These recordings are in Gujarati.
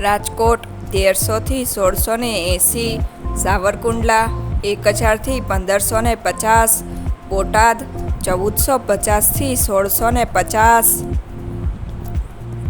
રાજકોટ તેરસોથી સોળસો ને એંસી, સાવરકુંડલા એક હજારથી પંદરસો ને પચાસ, બોટાદ ચૌદસો પચાસથી સોળસો ને પચાસ,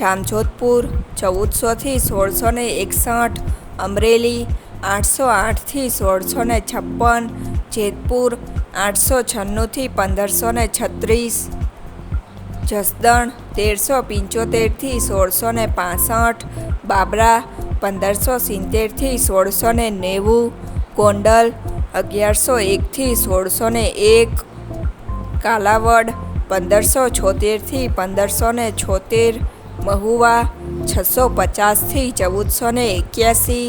જામજોધપુર ચૌદસોથી સોળસો ને એકસઠ, અમરેલી આઠસો આઠથી સોળસો ને છપ્પન, જેતપુર આઠસો છન્નુંથી પંદરસો ને છત્રીસ, જસદણ તેરસો પંચોતેરથી સોળસો ને પાસઠ, બાબરા પંદરસો સિત્તેરથી સોળસો ને નેવું, ગોંડલ અગિયારસો એકથી સોળસો ને એક, કાલાવડ પંદરસો છોતેરથી પંદરસો ને છોતેર, મહુવા છસો પચાસથી ચૌદસો ને એક્યાસી